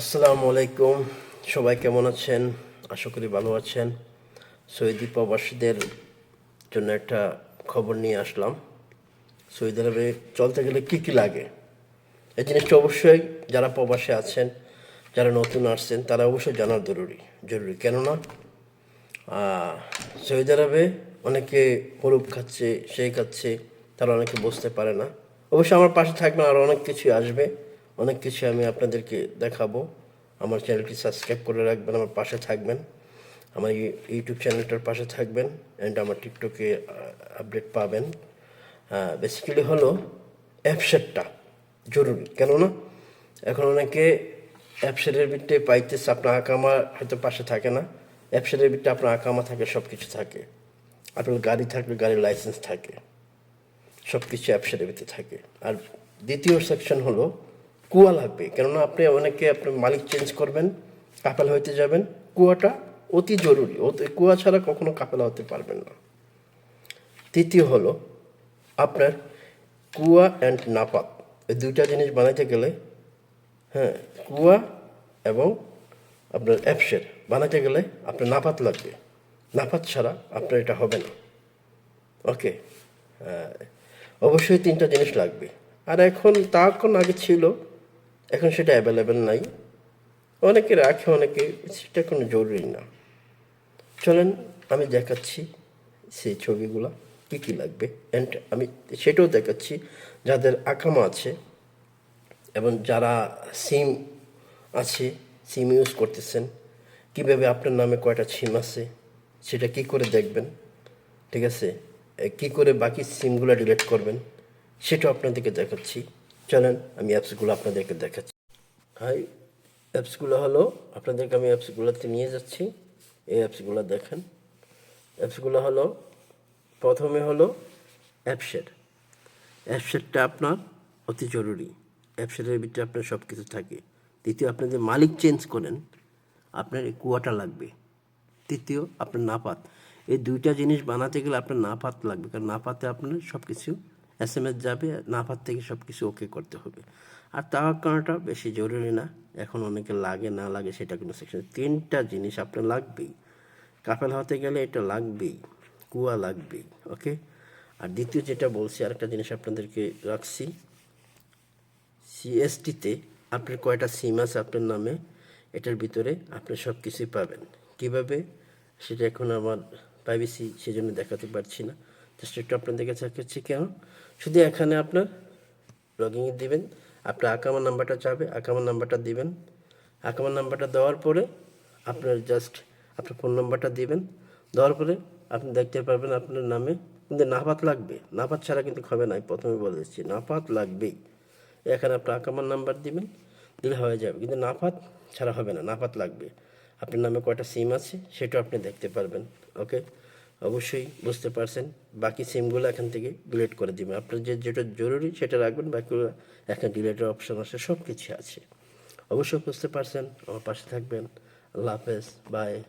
আসসালামু আলাইকুম। সবাই কেমন আছেন? আশা করি ভালো আছেন। সৌদি প্রবাসীদের জন্য একটা খবর নিয়ে আসলাম। সৌদি আরবে চলতে গেলে কী কী লাগে? এই জিনিসটা অবশ্যই যারা প্রবাসে আছেন, যারা নতুন আসছেন, তারা অবশ্যই জানার জরুরি জরুরি। কেননা সৌদি আরবে অনেকে হলুদ খাচ্ছে, সেই খাচ্ছে, তারা অনেকে বুঝতে পারে না। অবশ্যই আমার পাশে থাকবেন, আর অনেক কিছু আসবে। অনেক কিছু আমি আপনাদেরকে দেখাবো। আমার চ্যানেলটি সাবস্ক্রাইব করে রাখবেন, আমার পাশে থাকবেন। আমার ইউ- ইউটিউব চ্যানেলটার পাশে থাকবেন অ্যান্ড আমার টিকটকে আপডেট পাবেন। বেসিক্যালি হলো অ্যাপসেটটা জরুরি। কেননা এখন অনেকে অ্যাপসেটের ভিতরে পাইতেছে, আপনার আকামা হয়তো পাশে থাকে না। অ্যাপসেটের ভিতরে আপনার আকামা থাকে সব কিছু থাকে। আপনার গাড়ি থাকলে গাড়ির লাইসেন্স থাকে। সব কিছু অ্যাপসেটের ভিতরে থাকে। আর দ্বিতীয় সেকশন হলো কুয়া লাগবে কেননা আপনি অনেকে আপনার মালিক চেঞ্জ করবেন, কাপেল হইতে যাবেন। কুয়াটা অতি জরুরি। কুয়া ছাড়া কখনো কাপেলা হতে পারবেন না। তৃতীয় হলো আপনার কুয়া অ্যান্ড নাপাত এই দুইটা জিনিস বানাইতে গেলে হ্যাঁ কুয়া এবং আপনার অ্যাপসের বানাতে গেলে আপনার নাপাত লাগবে। নাপাত ছাড়া আপনার এটা হবে না। ওকে অবশ্যই তিনটা জিনিস লাগবে। আর এখন, তা এখন আগে ছিল এখন সেটা অ্যাভেলেবেল নাই। অনেকে রাখে, অনেকে সেটা কোনো জরুরি না। চলেন, আমি দেখাচ্ছি সেই ছবিগুলো, কী কী লাগবে। অ্যান্ড আমি সেটাও দেখাচ্ছি, যাদের আকামা আছে এবং যারা সিম আছে সিম ইউজ করতেছেন, কীভাবে আপনার নামে কয়টা সিম আছে, সেটা কি করে দেখবেন, ঠিক আছে? কি করে বাকি সিমগুলো ডিলিট করবেন, সেটাও আপনাদেরকে দেখাচ্ছি। চলেন, আমি অ্যাপসগুলো আপনাদেরকে দেখাচ্ছি। হাই অ্যাপসগুলো হলো, আপনাদেরকে আমি অ্যাপসগুলোতে নিয়ে যাচ্ছি। এই অ্যাপসগুলো দেখেন। অ্যাপসগুলো হলো, প্রথমে হলো অ্যাপসেট। অ্যাপসেটটা আপনার অতি জরুরি। অ্যাপসেটের ভিতরে আপনার সব কিছু থাকে। দ্বিতীয়, আপনি যে মালিক চেঞ্জ করেন, আপনার এই কুয়াটা লাগবে। তৃতীয়, আপনার নাপাত। এই দুইটা জিনিস বানাতে গেলে আপনার নাপাত লাগবে, কারণ নাপাতে আপনার সব কিছু এস এম এস যাবে নাপাত থেকে সব কিছু ওকে করতে হবে। আর তাওয়াক্কানাটা বেশি জরুরি না, এখন অনেকে লাগে, না লাগে সেটা কোনো সেকশন তিনটা জিনিস আপনার লাগবেই। কাপেল হতে গেলে এটা লাগবেই, কুয়া লাগবেই ওকে আর দ্বিতীয় যেটা বলছি, আরেকটা জিনিস আপনাদেরকে রাখছি। সিএসটিতে আপনার কয়টা সিম আছে আপনার নামে, এটার ভিতরে আপনি সব কিছুই পাবেন। কীভাবে? সেটা এখন আমার প্রাইভেসি সেজন্য দেখাতে পারছি না। জাস্ট একটু আপনাদেরকে দেখাচ্ছি কেন শুধু এখানে আপনার লগিং দিবেন। আপনার আকামার নাম্বারটা চাবে আকামার নাম্বারটা দিবেন। আকামার নাম্বারটা দেওয়ার পরে আপনার জাস্ট আপনার ফোন নাম্বারটা দিবেন। দেওয়ার পরে আপনি দেখতে পারবেন আপনার নামে কিন্তু নাপাত লাগবে। নাপাত ছাড়া কিন্তু হবে না প্রথমে বলে দিচ্ছি, নাপাত লাগবেই। এখানে আপনার আকামার নাম্বার দিবেন, দিলে হয়ে যাবে। কিন্তু নাপাত ছাড়া হবে না, নাপাত লাগবে। আপনার নামে কয়টা সিম আছে, সেটাও আপনি দেখতে পারবেন ওকে অবশ্যই বুঝতে পারছেন। বাকি সিমগুলো এখান থেকে ডিলেট করে দেবেন। আপনার যে যেটা জরুরি সেটা রাখবেন বাকিগুলো এখানে ডিলেটের অপশন আছে সব কিছু আছে। অবশ্যই বুঝতে পারছেন। আমার পাশে থাকবেন। আল্লাহ হাফেজ। বাই